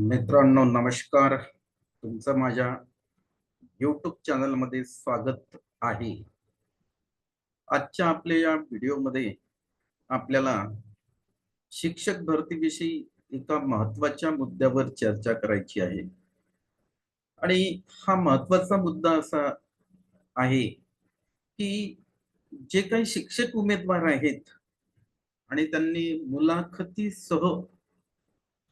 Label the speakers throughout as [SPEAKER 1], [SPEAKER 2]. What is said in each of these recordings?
[SPEAKER 1] मित्रांनो नमस्कार. तुमचं माझ्या युट्यूब चॅनलमध्ये स्वागत आहे. आजच्या आपल्या या व्हिडिओमध्ये आपल्याला शिक्षक भरतीविषयी एका महत्त्वाच्या मुद्द्यावर चर्चा करायची आहे. आणि हा महत्त्वाचा मुद्दा असा आहे की जे काही शिक्षक उमेदवार आहेत आणि त्यांनी मुलाखतीसह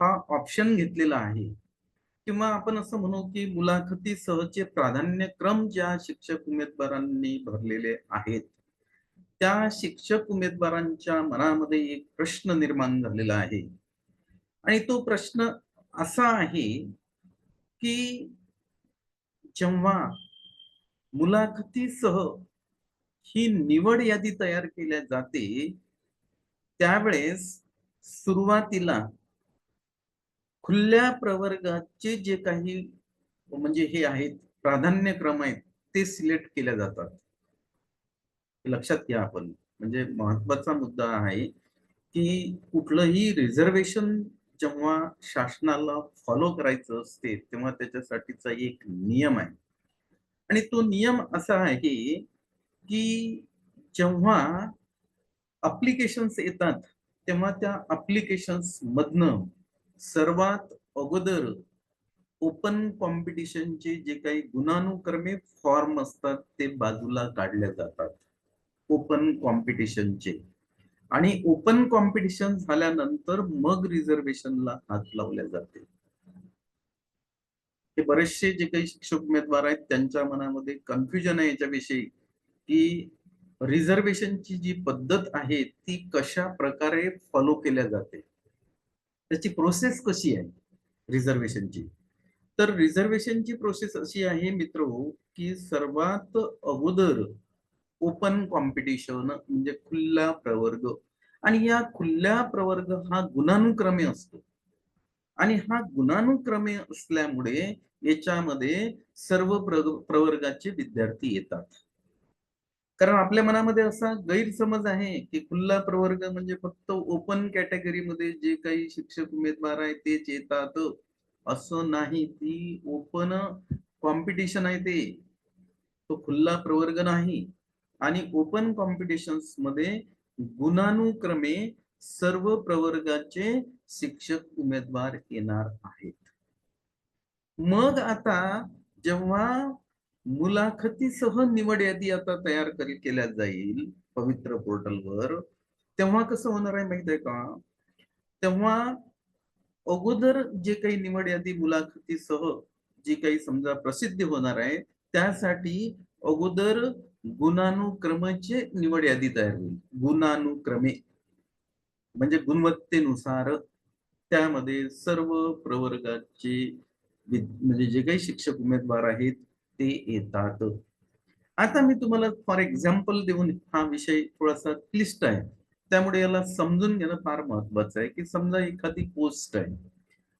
[SPEAKER 1] हा ऑप्शन घेतलेला आहे. किंवा आपण असं म्हणू की मुलाखती सहचे प्राधान्यक्रम ज्या शिक्षक उमेदवारांनी भरलेले आहेत त्या शिक्षक उमेदवारांच्या मनामध्ये एक प्रश्न निर्माण झालेला आहे. आणि तो प्रश्न असा आहे की जेव्हा मुलाखतीसह ही निवड यादी तयार केल्या जाते त्यावेळेस सुरुवातीला खुल्या प्रवर्गाचे जे काही म्हणजे हे आहेत प्राधान्यक्रम आहेत ते सिलेक्ट केल्या जातात. लक्षात घ्या आपण. म्हणजे महत्त्वाचा मुद्दा आहे की कुठलंही रिझर्वेशन जेव्हा शासनाला फॉलो करायचं असते तेव्हा त्याच्यासाठीचा एक नियम आहे. आणि तो नियम असा आहे की जेव्हा अप्लिकेशन्स येतात तेव्हा त्या अप्लिकेशन्स मधनं सर्वात अगोदर ओपन कॉम्पिटिशनचे जे काही गुणानुक्रमे फॉर्म असतात ते बाजूला काढले जातात. ओपन कॉम्पिटिशनचे आणि ओपन कॉम्पिटिशन झाल्यानंतर मग रिझर्वेशनला हात लावल्या जाते. हे बरेचसे जे काही शिक्षक उमेदवार आहेत त्यांच्या मनामध्ये कन्फ्युजन आहे याच्याविषयी की रिझर्वेशनची जी पद्धत आहे ती कशा प्रकारे फॉलो केल्या जाते? त्याची प्रोसेस कशी आहे? रिझर्वेशनची तर रिझर्वेशनची प्रोसेस अशी आहे मित्र की सर्वात अगोदर ओपन कॉम्पिटिशन म्हणजे खुल्ला प्रवर्ग. आणि या खुल्या प्रवर्ग हा गुणानुक्रमे असतो. आणि हा गुणानुक्रमे असल्यामुळे याच्यामध्ये सर्व प्रवर्गाचे विद्यार्थी येतात. कारण आपल्या मनामध्ये असा गैरसमज आहे की खुल्ला प्रवर्ग म्हणजे फक्त ओपन कॅटेगरीमध्ये जे काही शिक्षक उमेदवार आहेत तेच येतात. असं नाही. ती ओपन कॉम्पिटिशन आहे ते. तो खुल्ला प्रवर्ग नाही. आणि ओपन कॉम्पिटिशन्समध्ये गुणानुक्रमे सर्व प्रवर्गाचे शिक्षक उमेदवार येणार आहेत. मग आता जेव्हा मुलाखतीसह निवड यादी आता तयार केल्या जाईल पवित्र पोर्टलवर. तेव्हा कसं होणार आहे माहीत आहे का? तेव्हा अगोदर जे काही निवड यादी मुलाखतीसह जी काही समजा प्रसिद्ध होणार आहे त्यासाठी अगोदर गुणानुक्रमाचे निवड यादी तयार होईल. गुणानुक्रमे म्हणजे गुणवत्तेनुसार त्यामध्ये सर्व प्रवर्गाचे म्हणजे जे काही शिक्षक उमेदवार आहेत ते येतात. आता मी तुम्हाला फॉर एक्झाम्पल देऊन हा विषय थोडासा क्लिष्ट आहे. त्यामुळे याला समजून घेणं फार महत्वाचं आहे की समजा एखादी पोस्ट आहे.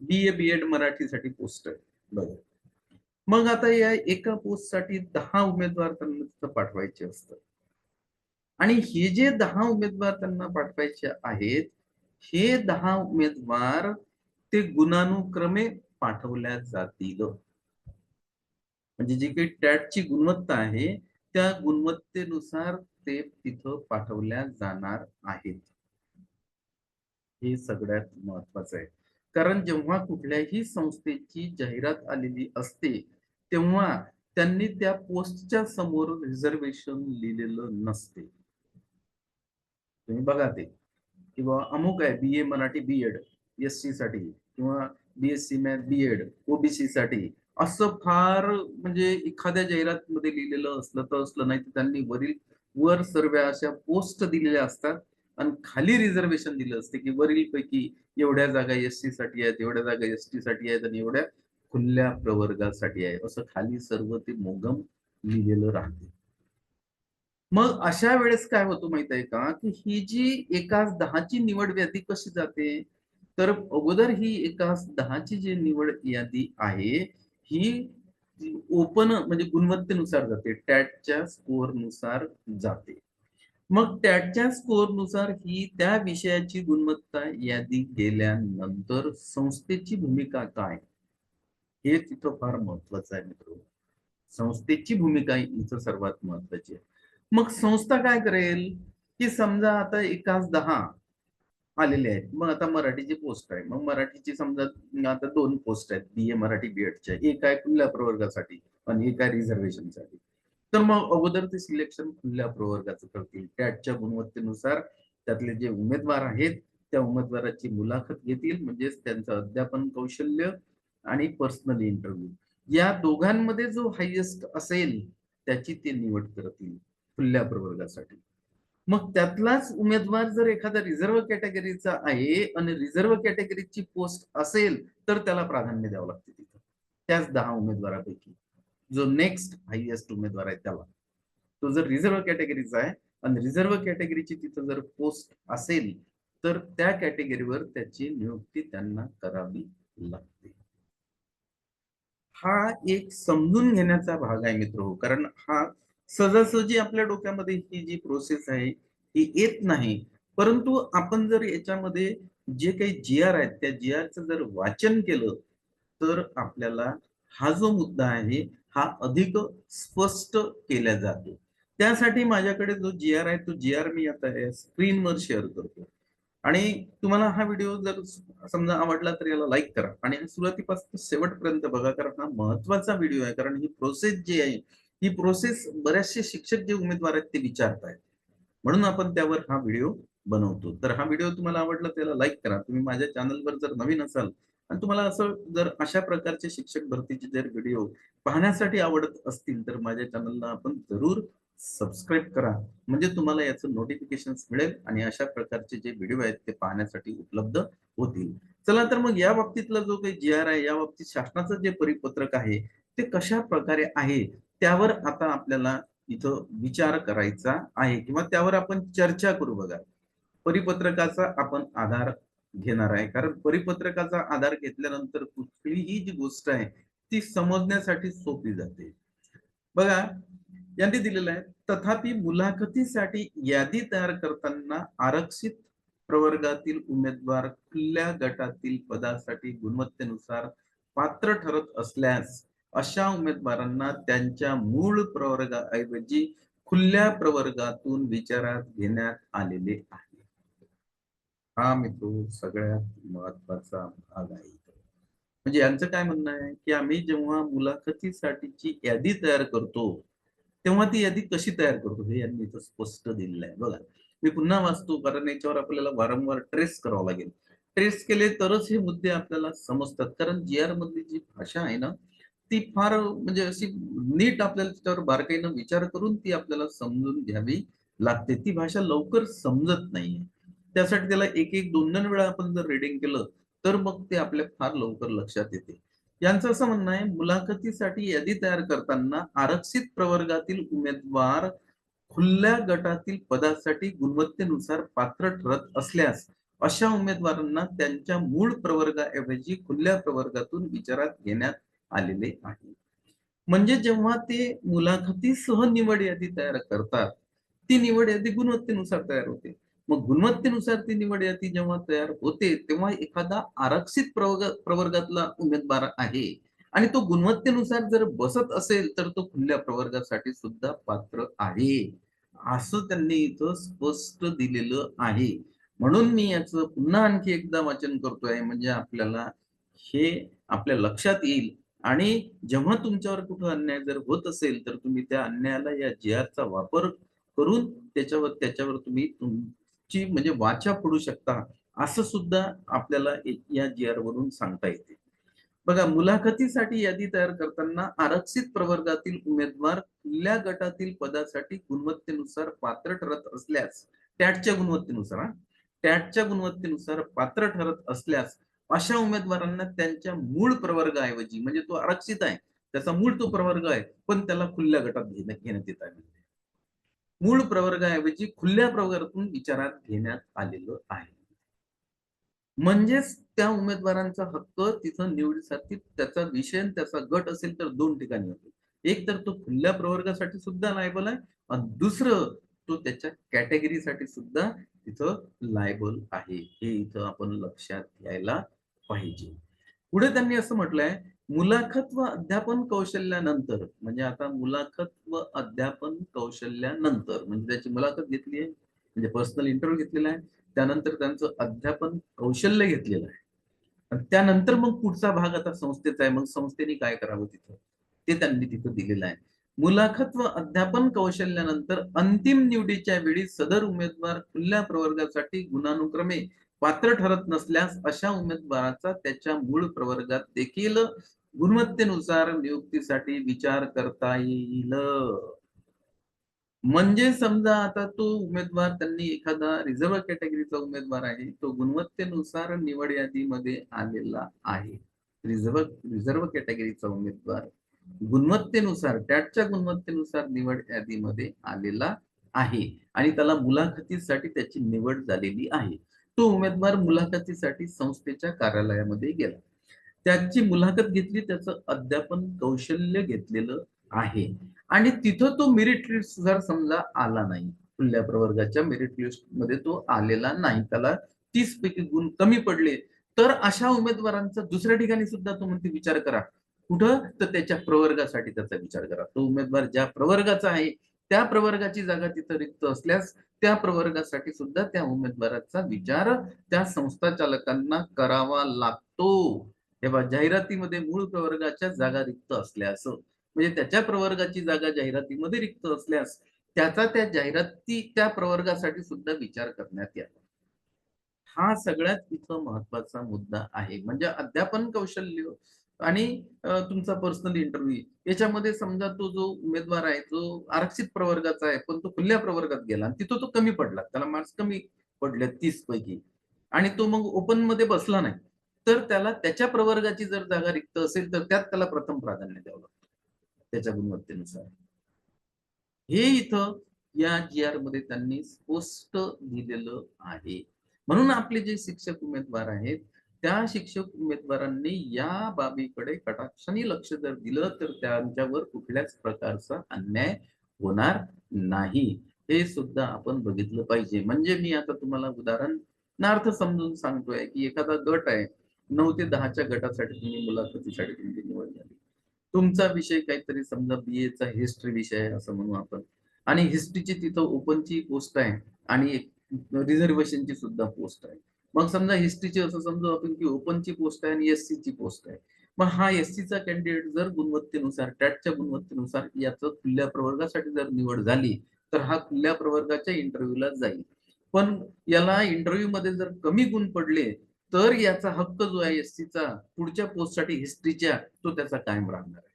[SPEAKER 1] बी ए बी एड मराठीसाठी पोस्ट आहे. बघा मग आता या एका पोस्टसाठी दहा उमेदवार त्यांना पाठवायचे असतात. आणि हे जे दहा उमेदवार त्यांना पाठवायचे आहेत हे दहा उमेदवार ते गुणानुक्रमे पाठवल्या जातील. म्हणजे जी काही टॅटची गुणवत्ता आहे त्या गुणवत्तेनुसार ते तिथं पाठवल्या जाणार आहेत. हे सगळ्यात महत्वाचं आहे. कारण जेव्हा कुठल्याही संस्थेची जाहिरात आलेली असते तेव्हा त्यांनी त्या पोस्टच्या समोर रिझर्वेशन लिहिलेलं नसते. तुम्ही बघा ते. किंवा अमुक आहे B A Marathi B Ed S C साठी किंवा BSc math B Ed OBC साठी असं फार म्हणजे एखाद्या जाहिरात मध्ये लिहिलेलं असलं तर असलं नाही तर त्यांनी वरील वर सर्व अशा पोस्ट दिलेल्या असतात आणि खाली रिझर्वेशन दिलं असते की वरील पैकी एवढ्या जागा एससाठी आहेत एवढ्या जागा एस टी साठी आहेत आणि एवढ्या खुल्या प्रवर्गासाठी आहे असं खाली सर्व ते मोगम लिहिलेलं राहते. मग अशा वेळेस काय होतं माहीत आहे का? की ही जी एकाच दहाची निवड यादी कशी जाते? तर अगोदर ही एकाच दहाची जी निवड यादी आहे ही ओपन म्हणजे गुणवत्तेनुसार जाते टॅटच्या स्कोअरनुसार जाते. मग टॅटच्या स्कोअरनुसार ही त्या विषयाची गुणवत्ता यादी केल्यानंतर संस्थेची भूमिका काय? हे तिथं फार महत्वाचं आहे मित्र संस्थेची भूमिका इथं सर्वात महत्वाची आहे. मग संस्था काय करेल? की समजा आता एकाच दहा आलेले आहेत. मग आता मराठीची पोस्ट आहे मग मराठीची समजा आता दोन पोस्ट आहेत बी ए मराठी बी एडच्या एक आहे खुल्या प्रवर्गासाठी आणि एक आहे रिझर्वेशनसाठी तर मग अगोदर ते सिलेक्शन खुल्या प्रवर्गाचं करतील. टॅटच्या गुणवत्तेनुसार त्यातले जे उमेदवार आहेत त्या उमेदवाराची मुलाखत घेतील म्हणजेच त्यांचं अध्यापन कौशल्य आणि पर्सनल इंटरव्ह्यू या दोघांमध्ये जो हायेस्ट असेल त्याची ते निवड करतील खुल्या प्रवर्गासाठी. मग त्यातलाच उमेदवार जर एखादा रिझर्व्ह कॅटेगरीचा आहे आणि रिझर्व्ह कॅटेगरीची पोस्ट असेल तर त्याला प्राधान्य द्यावं लागते तिथं. त्याच दहा उमेदवारापैकी. जो नेक्स्ट हायएस्ट उमेदवार आहे त्याला. तो जर रिझर्व्ह कॅटेगरीचा आहे आणि रिझर्व्ह कॅटेगरीची तिथं जर पोस्ट असेल तर त्या कॅटेगरीवर त्याची नियुक्ती त्यांना करावी लागते. हा एक समजून घेण्याचा भाग आहे मित्र हो कारण हा सहजासहजी आपल्या डोक्यामध्ये ही जी प्रोसेस आहे ही येत नाही. परंतु आपण जर याच्यामध्ये जे काही जी आर आहेत त्या जी आरचं जर वाचन केलं तर आपल्याला हा जो मुद्दा आहे हा अधिक स्पष्ट केला जातो. त्यासाठी माझ्याकडे जो जी आर आहे तो जी आर मी आता स्क्रीनवर शेअर करतो. आणि तुम्हाला हा व्हिडिओ जर समजा आवडला तर याला लाईक करा. आणि सुरुवातीपासून शेवटपर्यंत बघा कारण हा महत्त्वाचा व्हिडिओ आहे कारण ही प्रोसेस जी आहे ही प्रोसेस बऱ्याचशे शिक्षक जे उमेदवार आहेत ते विचारतायत म्हणून आपण त्यावर हा व्हिडिओ बनवतो. तर हा व्हिडिओ तुम्हाला आवडला त्याला लाईक करा. तुम्ही माझ्या चॅनलवर जर नवीन असाल आणि तुम्हाला असं जर अशा प्रकारचे शिक्षक भरतीचे जर व्हिडिओ पाहण्यासाठी आवडत असतील तर माझ्या चॅनलला आपण जरूर सबस्क्राईब करा. म्हणजे तुम्हाला याचं नोटिफिकेशन मिळेल आणि अशा प्रकारचे जे व्हिडिओ आहेत ते पाहण्यासाठी उपलब्ध होतील. चला तर मग या बाबतीतला जो काही जी आर आहे या बाबतीत शासनाचं जे परिपत्रक आहे ते कशा प्रकारे आहे? त्यावर आता आपल्याला इथं विचार करायचा आहे किंवा त्यावर आपण चर्चा करू बघा. परिपत्रकाचा आपण आधार घेणार आहे. कारण परिपत्रकाचा आधार घेतल्यानंतर कुठलीही जी गोष्ट आहे ती समजण्यासाठी सोपी जाते. बघा यांनी दिलेलं आहे तथापि मुलाखतीसाठी यादी तयार करताना आरक्षित प्रवर्गातील उमेदवार खुल्या गटातील पदासाठी गुणवत्तेनुसार पात्र ठरत असल्यास अशा उमेदवारांना त्यांच्या मूळ प्रवर्गाऐवजी खुल्या प्रवर्गातून विचारात घेण्यात आलेले आहे. हा मित्र सगळ्यात महत्त्वाचा भाग आहे म्हणजे यांचं काय म्हणणं आहे की आम्ही जेव्हा मुलाखतीसाठीची यादी तयार करतो तेव्हा ती यादी कशी तयार करतो हे यांनी इथं स्पष्ट दिलेलं आहे. बघा मी पुन्हा वाचतो कारण याच्यावर आपल्याला वारंवार ट्रेस करावं लागेल. ट्रेस केले तरच हे मुद्दे आपल्याला समजतात. कारण जी आर मधली जी भाषा आहे ना ती फार म्हणजे अशी नीट आपल्याला त्याच्यावर बारकाईनं विचार करून ती आपल्याला समजून घ्यावी लागते. ती भाषा लवकर समजत नाहीये. त्यासाठी त्याला एक एक दोन दोन वेळा आपण जर रिडिंग केलं तर मग ते आपल्या फार लवकर लक्षात येते. यांचं असं म्हणणं आहे मुलाखतीसाठी यादी तयार करताना आरक्षित प्रवर्गातील उमेदवार खुल्या गटातील पदासाठी गुणवत्तेनुसार पात्र ठरत असल्यास अशा उमेदवारांना त्यांच्या मूळ प्रवर्गाऐवजी खुल्या प्रवर्गातून विचारात घेण्यात आलेले आहे. म्हणजे जेव्हा ते मुलाखतीसह निवड यादी तयार करतात ती निवड यादी गुणवत्तेनुसार तयार होते. मग गुणवत्तेनुसार ती निवड यादी जेव्हा तयार होते तेव्हा एखादा आरक्षित प्रवर्ग प्रवर्गातला उमेदवार आहे. आणि तो गुणवत्तेनुसार जर बसत असेल तर तो खुल्या प्रवर्गासाठी सुद्धा पात्र आहे. असं त्यांनी इथं स्पष्ट दिलेलं आहे. म्हणून मी याचं पुन्हा आणखी एकदा वाचन करतोय. म्हणजे आपल्याला हे आपल्या लक्षात येईल. आणि जेव्हा तुमच्यावर कुठं अन्याय जर होत असेल तर तुम्ही त्या अन्यायाला या जी आरचा वापर करून त्याच्यावर त्याच्यावर तुम्ही तुमची म्हणजे वाचा फोडू शकता असं सुद्धा आपल्याला या जी आर वरून सांगता येते. बघा मुलाखतीसाठी यादी तयार करताना आरक्षित प्रवर्गातील उमेदवार खुल्या गटातील पदासाठी गुणवत्तेनुसार पात्र ठरत असल्यास टॅटच्या गुणवत्तेनुसार टॅटच्या गुणवत्तेनुसार पात्र ठरत असल्यास अशा उमेदवारांना त्यांच्या मूळ प्रवर्गाऐवजी म्हणजे तो आरक्षित आहे त्याचा मूळ तो प्रवर्ग आहे पण त्याला खुल्या गटात घेण्यात येत आहे. मूळ प्रवर्गाऐवजी खुल्या प्रवर्गातून विचारात घेण्यात आलेलं आहे. म्हणजेच त्या उमेदवारांचा हक्क तिथं निवडीसाठी त्याचा विषय त्याचा गट असेल तर दोन ठिकाणी होतो. एक तर तो खुल्या प्रवर्गासाठी सुद्धा लायबल आहे आणि दुसरं तो त्याच्या कॅटेगरीसाठी सुद्धा तिथं लायबल आहे. हे इथं आपण लक्षात घ्यायला पाहिजे. पुढे त्यांनी असं म्हटलंय मुलाखत व अध्यापन कौशल्यानंतर म्हणजे आता मुलाखत व अध्यापन कौशल्यानंतर म्हणजे त्याची मुलाखत घेतली आहे म्हणजे पर्सनल इंटरव्ह्यू घेतलेला आहे त्यानंतर त्यांचं अध्यापन कौशल्य घेतलेलं आहे. आणि त्यानंतर मग पुढचा भाग आता संस्थेचा आहे मग संस्थेने काय करावं तिथं? ते त्यांनी तिथं दिलेलं आहे. मुलाखत व अध्यापन कौशल्यानंतर अंतिम निवडीच्या वेळी सदर उमेदवार खुल्या प्रवर्गासाठी गुणानुक्रमे पात्र ठरत नसल्यास अशा उमेदवाराचा त्याच्या मूळ प्रवर्गात देखील गुणवत्तेनुसार नियुक्तीसाठी विचार करता येईल. म्हणजे समजा आता तो उमेदवार त्यांनी एखादा रिझर्व्ह कॅटेगरीचा उमेदवार आहे तो गुणवत्तेनुसार निवड यादीमध्ये आलेला आहे. रिझर्व्ह रिझर्व्ह कॅटेगरीचा उमेदवार गुणवत्तेनुसार टॅटच्या गुणवत्तेनुसार निवड यादीमध्ये आलेला आहे. आणि त्याला मुलाखतीसाठी त्याची निवड झालेली आहे. तो उमेदवार मुलाखतीसाठी संस्थेच्या कार्यालयामध्ये गेला. त्याची मुलाखत घेतली त्याचं अध्यापन कौशल्य घेतलेलं आहे. आणि तिथं तो मेरिट लिस्ट जर समजा आला नाही खुल्या प्रवर्गाच्या मेरिट लिस्टमध्ये तो आलेला नाही त्याला तीस पैकी गुण कमी पडले तर अशा उमेदवारांचा दुसऱ्या ठिकाणी सुद्धा तो म्हणते विचार करा. कुठं? तर त्याच्या प्रवर्गासाठी त्याचा विचार करा. तो उमेदवार ज्या प्रवर्गाचा आहे त्या प्रवर्गाची जागा तिथं रिक्त असल्यास त्या प्रवर्गासाठी सुद्धा त्या उमेदवाराचा विचार त्या संस्था चालकांना करावा लागतो. तेव्हा जाहिरातीमध्ये मूळ प्रवर्गाच्या जागा रिक्त असल्यास म्हणजे त्याच्या प्रवर्गाची जागा जाहिरातीमध्ये रिक्त असल्यास त्याचा त्या जाहिराती त्या प्रवर्गासाठी सुद्धा विचार करण्यात यावा. हा सगळ्यात इथं महत्त्वाचा मुद्दा आहे. म्हणजे अध्यापन कौशल्य आणि तुमचा पर्सनल इंटरव्ह्यू याच्यामध्ये समजा तो जो उमेदवार आहे जो आरक्षित प्रवर्गाचा आहे पण तो खुल्या प्रवर्गात गेला तिथं तो कमी पडला. त्याला मार्क्स कमी पडले तीस पैकी आणि तो मग ओपनमध्ये बसला नाही. तर त्याला त्याच्या प्रवर्गाची जर जागा रिक्त असेल तर त्यात त्याला प्रथम प्राधान्य द्यावं लागतं. त्याच्या गुणवत्तेनुसार. हे इथं या जी आरमध्ये त्यांनी स्पष्ट दिलेलं आहे. म्हणून आपले जे शिक्षक उमेदवार आहेत त्या शिक्षक उमेदवारांनी या बाबीकडे कटाक्षाने लक्ष जर दिलं तर त्यांच्यावर कुठल्याच प्रकारचा अन्याय होणार नाही. हे सुद्धा आपण बघितलं पाहिजे. म्हणजे मी आता तुम्हाला उदाहरणार्थ समजून सांगतोय की एखादा गट आहे नऊ ते दहाच्या गटासाठी तुम्ही मुलाखतीसाठी तुमची निवड झाली. तुमचा विषय काहीतरी समजा बी चा हिस्ट्री विषय आहे असं म्हणू आपण. आणि हिस्ट्रीची तिथं ओपनची पोस्ट आहे आणि रिझर्वेशनची सुद्धा पोस्ट आहे. मग समजा हिस्ट्रीची असं समजू आपण की ओपनची पोस्ट आहे आणि एस ची पोस्ट आहे. मग हा एस चा कॅन्डिडेट जर गुणवत्तेनुसार टॅटच्या गुणवत्तेनुसार याचं खुल्या प्रवर्गासाठी जर निवड झाली तर हा खुल्या प्रवर्गाच्या इंटरव्ह्यूला जाईल. पण याला इंटरव्ह्यू मध्ये जर कमी गुण पडले तर याचा हक्क जो आहे एस चा पुढच्या पोस्टसाठी हिस्ट्रीच्या तो त्याचा कायम राहणार आहे.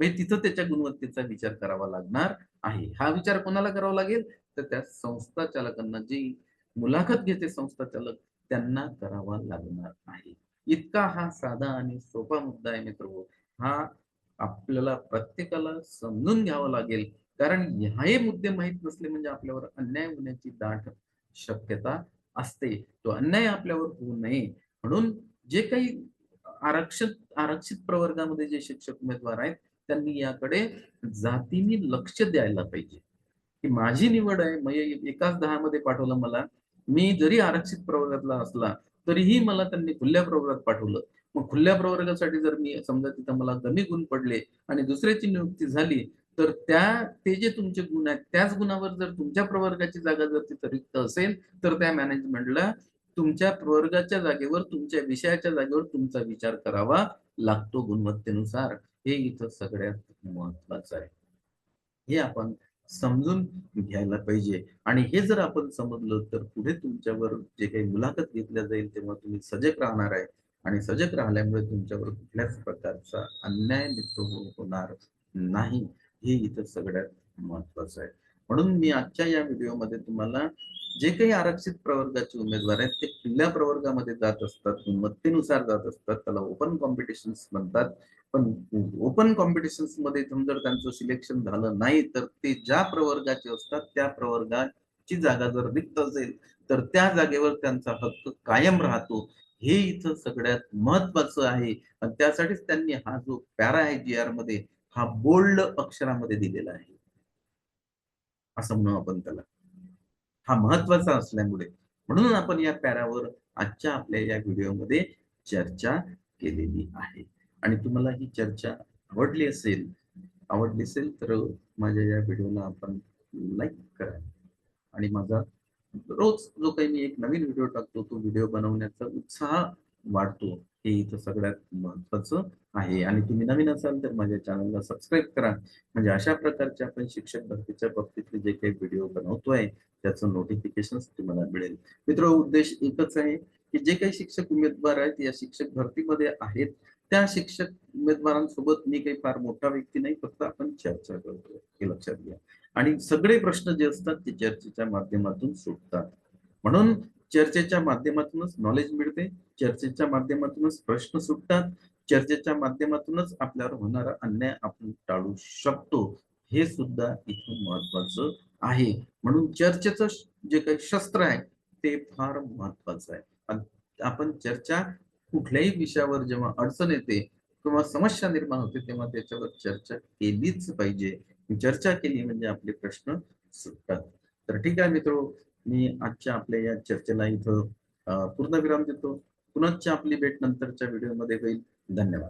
[SPEAKER 1] म्हणजे तिथं त्याच्या गुणवत्तेचा विचार करावा लागणार आहे. हा विचार कोणाला करावा लागेल? तर त्या संस्था चालकांना जी मुलाखत घेते संस्था चालक त्यांना करावा लागणार नाही. इतका हा साधा आणि सोपा मुद्दा आहे मित्र. हा आपल्याला प्रत्येकाला समजून घ्यावा लागेल. कारण हे मुद्दे माहीत नसले म्हणजे आपल्यावर अन्याय होण्याची दाट शक्यता असते. तो अन्याय आपल्यावर होऊ नये. म्हणून जे काही आरक्षित आरक्षित प्रवर्गामध्ये जे शिक्षक उमेदवार आहेत त्यांनी याकडे जातीने लक्ष द्यायला पाहिजे. की माझी निवड आहे मग एकाच दहा मध्ये पाठवलं मला मी जरी आरक्षित प्रवर्गातला असला तरीही मला त्यांनी खुल्या प्रवर्गात पाठवलं. मग खुल्या प्रवर्गासाठी जर मी समजा तिथं मला कमी गुण पडले आणि दुसऱ्याची नियुक्ती झाली तर त्या ते जे तुमचे गुण आहेत त्याच गुणावर जर तुमच्या प्रवर्गाची जागा जर तिथं रिक्त असेल तर त्या मॅनेजमेंटला तुमच्या प्रवर्गाच्या जागेवर तुमच्या विषयाच्या जागेवर तुमचा विचार करावा लागतो गुणवत्तेनुसार. हे इथं सगळ्यात महत्वाचं आहे. हे आपण समजून घ्यायला पाहिजे. आणि हे जर आपण समजलं तर पुढे तुमच्यावर जे काही मुलाखत घेतल्या जाईल तेव्हा तुम्ही सजग राहणार आहे. आणि सजग राहिल्यामुळे तुमच्यावर कुठल्याच प्रकारचा अन्याय मित्र हो-, होणार नाही. हे इथं सगळ्यात महत्वाचं आहे. म्हणून मी आजच्या या व्हिडिओमध्ये तुम्हाला जे काही आरक्षित प्रवर्गाचे उमेदवार आहेत ते खुल्या प्रवर्गामध्ये जात असतात गुणवत्तेनुसार जात असतात. त्याला ओपन कॉम्पिटिशन म्हणतात. पण ओपन कॉम्पिटिशनमध्ये जर त्यांचं सिलेक्शन झालं नाही तर ते ज्या प्रवर्गाचे असतात त्या प्रवर्गाची जागा जर रिक्त असेल तर त्या जागेवर त्यांचा हक्क कायम राहतो. हे इथं सगळ्यात महत्वाचं आहे. आणि त्यासाठीच त्यांनी हा जो पॅरा आहे जी आरमध्ये हा बोल्ड अक्षरामध्ये दिलेला आहे. असं म्हणू आपण त्याला. हा महत्त्वाचा असल्यामुळे. म्हणून आपण या पॅरावर आजच्या आपल्या या व्हिडिओमध्ये चर्चा केलेली आहे. आणि तुम्हाला ही चर्चा आवडली असेल आवडली असेल तर माझ्या या व्हिडिओला आपण लाईक करा. आणि माझा रोज जो काही मी एक नवीन व्हिडिओ टाकतो तो व्हिडिओ बनवण्याचा उत्साह वाढतो. हे इथं सगळ्यात महत्वाचं आहे. आणि तुम्ही नवीन असाल तर माझ्या चॅनलला सबस्क्राईब करा. म्हणजे अशा प्रकारचे आपण शिक्षक भरतीच्या बाबतीतले जे काही व्हिडिओ बनवतोय त्याचं नोटिफिकेशन तुम्हाला मिळेल. मित्र उद्देश एकच आहे की जे काही शिक्षक उमेदवार आहेत या शिक्षक भरतीमध्ये आहेत त्या शिक्षक उमेदवारांसोबत मी काही फार मोठा व्यक्ती नाही फक्त आपण चर्चा करतो हे लक्षात घ्या. आणि सगळे प्रश्न जे असतात ते चर्चेच्या माध्यमातून सुटतात. म्हणून चर्चेच्या माध्यमातूनच नॉलेज मिळते चर्चेच्या माध्यमातूनच प्रश्न सुटतात चर्चेच्या माध्यमातूनच आपल्यावर होणारा अन्याय आपण टाळू शकतो हे सुद्धा इथं महत्वाचं आहे. म्हणून चर्चेचं जे काही शस्त्र आहे ते फार महत्वाचं आहे. आपण चर्चा कुठल्याही विषयावर जेव्हा अडचण येते किंवा समस्या निर्माण होते तेव्हा त्याच्यावर चर्चा केलीच पाहिजे. चर्चा केली म्हणजे आपले प्रश्न सुटतात. तर ठीक आहे मित्र मी आजच्या आपल्या या चर्चेला इथं पूर्ण विराम देतो. पुनश्च आपली भेट नंतरच्या व्हिडिओमध्ये होईल. धन्यवाद.